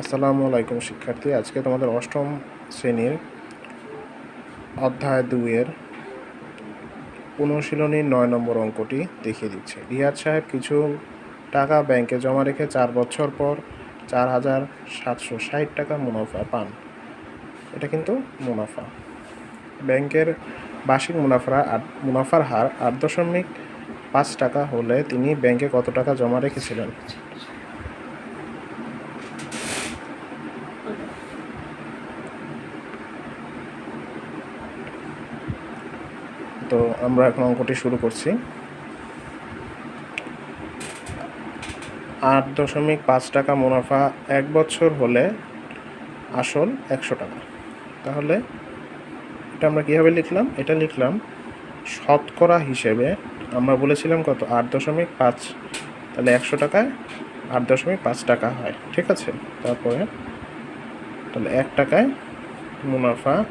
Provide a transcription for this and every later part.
আসসালামু আলাইকুম, শিক্ষার্থী। আজকে তোমাদের অষ্টম শ্রেণির অধ্যায় দুইয়ের অনুশীলনীর নয় নম্বর অঙ্কটি দেখিয়ে দিচ্ছে। রিয়াদ সাহেব, কিছু টাকা ব্যাংকে জমা রেখে চার বছর পর চার হাজার সাতশো ষাট টাকা মুনাফা পান। এটা কিন্তু মুনাফা। ব্যাংকের বার্ষিক মুনাফা মুনাফার হার আট দশমিক পাঁচ টাকা হলে তিনি ব্যাংকে কত টাকা জমা রেখেছিলেন? তো আমরা এখন অঙ্কটি শুরু করছি। আট দশমিক পাঁচ টাকা মুনাফা এক বছর হলে আসল একশো টাকা। তাহলে এটা আমরা কীভাবে লিখলাম? এটা লিখলাম শতকরা হিসেবে আমরা বলেছিলাম কত? আট দশমিক পাঁচ। তাহলে একশো টাকায় আট দশমিক পাঁচ টাকা হয়। ঠিক আছে? তারপরে তাহলে এক টাকায় মুনাফা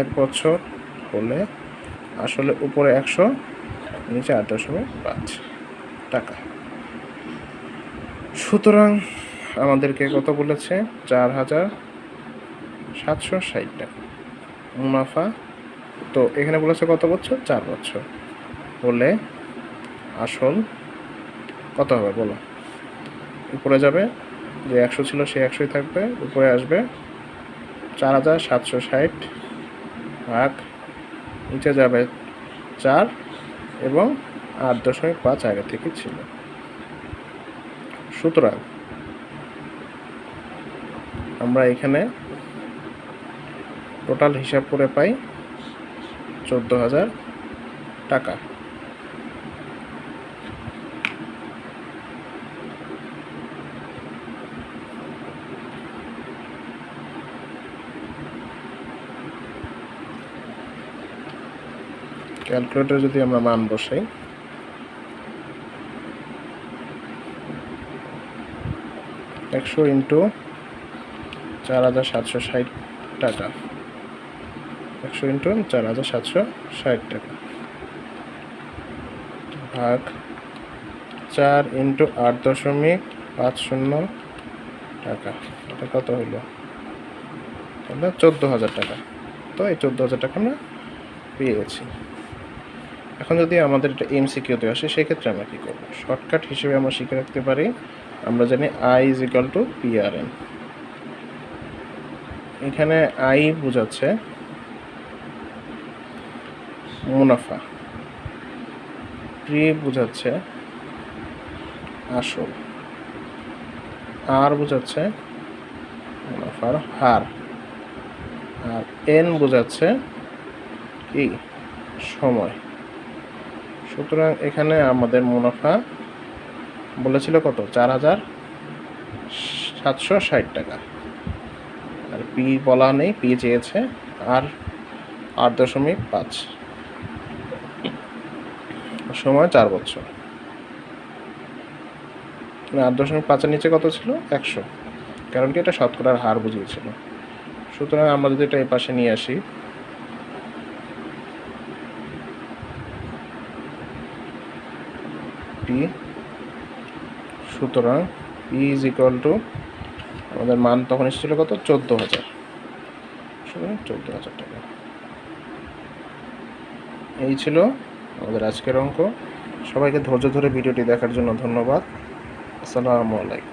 এক বছর হলে আসলে উপরে একশো, নিচে আট দশমিক পাঁচ টাকা। সুতরাং আমাদেরকে কত বলেছে? চার হাজার সাতশো ষাট টাকা। মুনাফা। তো এখানে বলেছে কত বছর? চার বছর। হলে আসল কত হবে বলো? উপরে যাবে, যে একশো ছিল সে একশোই থাকবে, উপরে আসবে চার হাজার সাতশো ষাট ভাগ নিচে যাবে চার এবং আট দশমিক পাঁচ আগে থেকে ছিল। সুতরাং আমরা এখানে টোটাল হিসাব করে পাই চোদ্দ হাজার টাকা। ক্যালকুলেটর যদি আমরা মান বসাই, একশো ইন্টু চার হাজার সাতশো ষাট টাকা। একশো ইন্টু চার হাজার সাতশো ষাট টাকা। ভাগ চার ইন্টু আট দশমিক পাঁচ শূন্য টাকা। এটা কত হইল? তাহলে চোদ্দ হাজার টাকা। তো এই চোদ্দ হাজার টাকা আমরা পেয়ে গেছি এখন যদি আমাদের এটা এমসিকিউতে আসে, সেক্ষেত্রে আমরা কী করব? শর্টকাট হিসেবে আমরা শিখে রাখতে পারি, আমরা জানি I is equal to PRN এখানে আই বোঝাচ্ছে মুনাফা। প্রি বোঝাচ্ছে আসল। আর বোঝাচ্ছে মুনাফার হার। আর এন বোঝাচ্ছে কি? সময়। সুতরাং এখানে আমাদের মুনাফা বলেছিল কত? চার হাজার সাতশো ষাট টাকা। আর পি বলা নেই পি চেয়েছে আর আট দশমিক পাঁচ সময় চার বছর। আট দশমিক পাঁচের নিচে কত ছিল? একশো। কারণ কি এটা শতকরার হার বুঝিয়েছিল। সুতরাং আমরা যদি এটা এই পাশে নিয়ে আসি সুতরাং পি ইজ ইকুয়াল টু আমাদের মান তখন এসেছিল কত? চোদ্দ হাজার সুতরাং চোদ্দ হাজার টাকা। এই ছিল আমাদের আজকের অঙ্ক। সবাইকে ধৈর্য ধরে ভিডিওটি দেখার জন্য ধন্যবাদ। আসসালামু আলাইকুম।